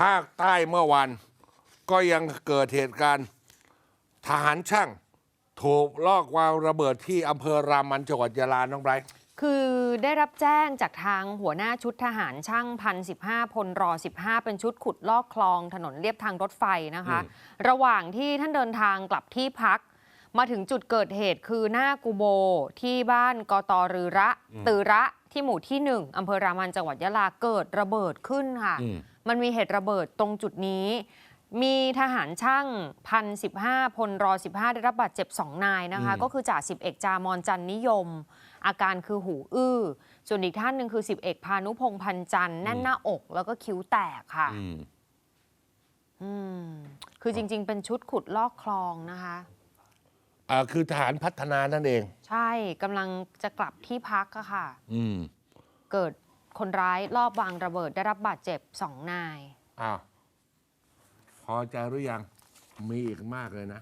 ภาคใต้เมื่อวาน ก็ยังเกิดเหตุการณ์ทหารช่าง ถูกลอกวางระเบิดที่อำเภอรามันจังหวัดยะลาน้องไบรท์คือได้รับแจ้งจากทางหัวหน้าชุดทหารช่างพันสิบห้าพลรอ15เป็นชุดขุดลอกคลองถนนเลียบทางรถไฟนะคะ ระหว่างที่ท่านเดินทางกลับที่พัก มาถึงจุดเกิดเหตุคือหน้ากูโบที่บ้านกตรือระตือระที่หมู่ที่หนึ่งอำเภอรามันจังหวัดยะลาเกิดระเบิดขึ้นค่ะอื มมันมีเหตุระเบิดตรงจุดนี้ มีทหารช่างพันสิบห้าพลรอ15ได้รับบาดเจ็บสองนายนะคะ ก็คือจ่าสิบเอกจามอนจันนิยม อาการคือหูอื้อ ส่วนอีกท่านหนึ่งคือสิบเอกพานุพงษ์พันจันทร์แน่นหน้าอก แล้วก็คิ้วแตกค่ะอืมอืมคือจริง ๆ เป็นชุดขุดลอกคลองนะคะอ่าคือทหารพัฒนานั่นเอง ใช่กำลังจะกลับที่พักอะค่ะ อืม เกิด คนร้ายรอบวางระเบิดได้รับบาดเจ็บสองนาย อ้าวพอใจหรือยัง มีอีกมากเลยนะ